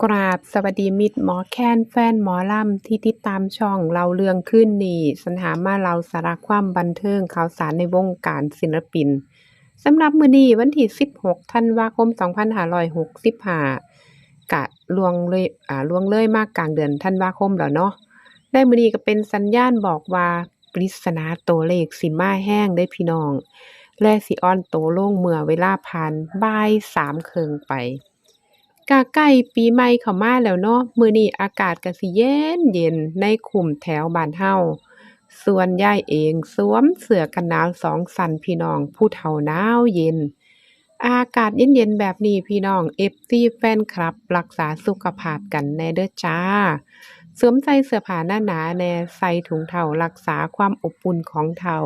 กราบสวัสดีมิตรหมอแคนแฟนหมอลำที่ติดตามช่องเล่าเรื่องขึ้นนี่สัญหามาเล่าสาระความบันเทิงข่าวสารในวงการศิลปินสำหรับมือนี้วันที่ 16 ธันวาคม 2565กะลวงเลยอ่าลวงเลยมากกลางเดือนธันวาคมแล้วเนาะได้มือนี้ก็เป็นสัญญาณบอกว่าปริศนาตัวเลขสิมาแห้งได้พี่น้อง และสิออนโตโล่งเมื่อเวลาผ่านบ่ายสามเครึ่งไป กะใกล้ปีใหม่เข้ามาแล้วเนาะ มื้อนี้อากาศก็สิเย็นเย็นในคุมแถวบ้านเฮาส่วนยายเองสวมเสื้อกันหนาวสองชั้นพี่น้อง ผู้เฒ่าหนาวเย็น อากาศเย็นๆแบบนี้พี่น้อง FC แฟนคลับ รักษาสุขภาพกันแน่เด้อจ้า สวมใส่เสื้อผ้าหนาๆแน่ใส่ถุงเฒ่ารักษาความอบอุ่นของเฒ่า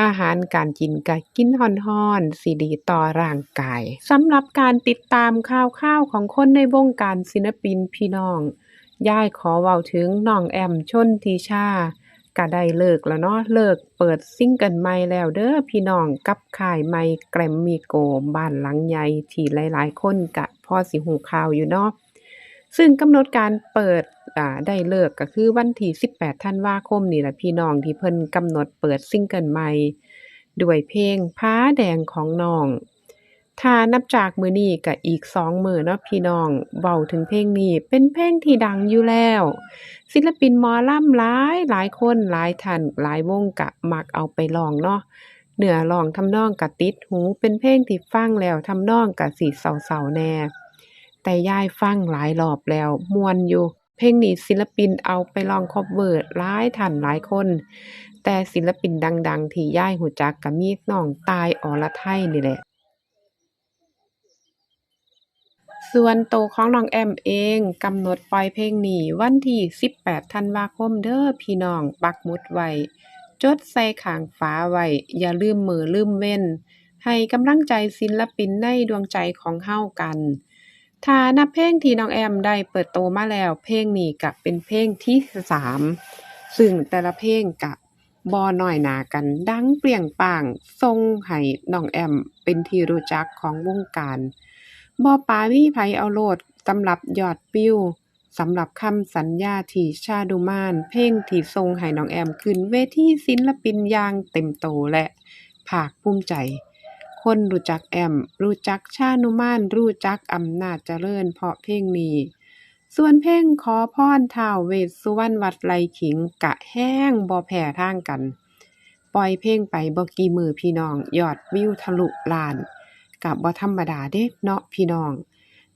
อาหารการกินก็กินร้อนๆสิดีต่อร่างกายสำหรับการติดตามข่าวๆของคนในวงการศิลปินพี่น้องยายขอเว้าถึงน้องแอมชนทิชาก็ได้เลิกแล้วเนาะเลิกเปิดซิงเกิลใหม่แล้วเด้อพี่น้องกับค่ายใหม่ Grammy Go บ้านหลังใหญ่ที่หลายๆ คนก็พอสิรู้ข่าวอยู่เนาะซึ่งกำหนดการเปิด อ่าได้เลิกก็คือวันที่ 18 ธันวาคมนี่แหละพี่น้องที่เพิ่นกำหนดเปิดซิงเกิลใหม่ ด้วยเพลงพ้าแดงของน้อง ถ้านับจากมือนี้ก็อีก2มือเนาะพี่น้องเว้าถึงเพลงนี้เป็นเพลงที่ดังอยู่แล้ว ศิลปินมอล่ำหลายหลายคนหลายท่านหลายวงก็มักเอาไปร้องเนาะเหนือร้องทำนองก็ติดหูเป็นเพลงที่ฟังแล้วทำนองก็สิเศร้าๆแน่แต่ยายฟังหลายรอบแล้วมวนอยู่ เพลงนี้ศิลปินเอาไปร้องคัฟเวอร์หลายท่านหลายคน แต่ศิลปินดัง ๆ ที่ย่ายรู้จักก็มีน้องตายอรไทยนี่แหละ ส่วนตัวของน้องแอมเองกำหนดปล่อยเพลงนี้วันที่ 18 ธันวาคมเด้อพี่น้องปักมุดไว้ จดใส่ขางฝาไว้ อย่าลืมมือลืมเว้น ให้กำลังใจศิลปินในดวงใจของเฮากัน ถ้านับเพลงที่น้องแอมได้เปิดตัวมาแล้ว เพลงนี้ก็เป็นเพลงที่3ซึ่งแต่ละเพลงก็บ่น้อยหนากันดังเปรี้ยงป้างส่งให้น้องแอม เป็นที่รู้จักของวงการบ่ปามีไผเอาโลดสำหรับยอดวิวสำหรับคำสัญญาที่ชาดุมาน เพลงที่ส่งให้น้องแอมขึ้นเวทีศิลปินอย่างเต็มโตและภาคภูมิใจ คนรู้จักแอม รู้จักชานุมาน รู้จักอำนาจเจริญ เพราะเพลงนี้ ส่วนเพลงขอพรท้าวเวสสุวรรณวัดไร่ขิงก็แฮงบ่แพ้ทางกัน ปล่อยเพลงไปบ่กี่มือพี่น้อง ยอดวิวทะลุล้านก็บ่ธรรมดาเดะเนาะพี่น้อง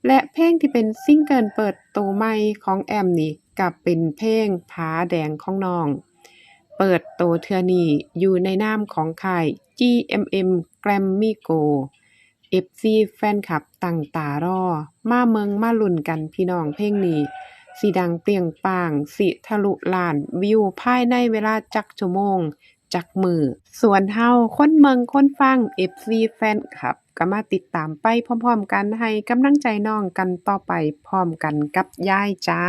และเพลงที่เป็นซิงเกิลเปิดตัวใหม่ของแอมนี่ก็เป็นเพลงพ้าแดงของน้อง เปิดโตเทือนี้อยู่ในนามของค่าย GMM Grammy Go FC แฟนคลับตั้งตารอ มาเมืองมาลุ้นกันพี่น้องเพลงนี้สิดังเปรียงป้าง สิทะลุล้านวิวภายในเวลาจักชั่วโมง จักมือ ส่วนเฮาคนเมืองคนฟัง FC แฟนคลับก็มาติดตามไปพร้อมๆกันให้กำลังใจน้องกันต่อไปพร้อมกันกับยายจ้า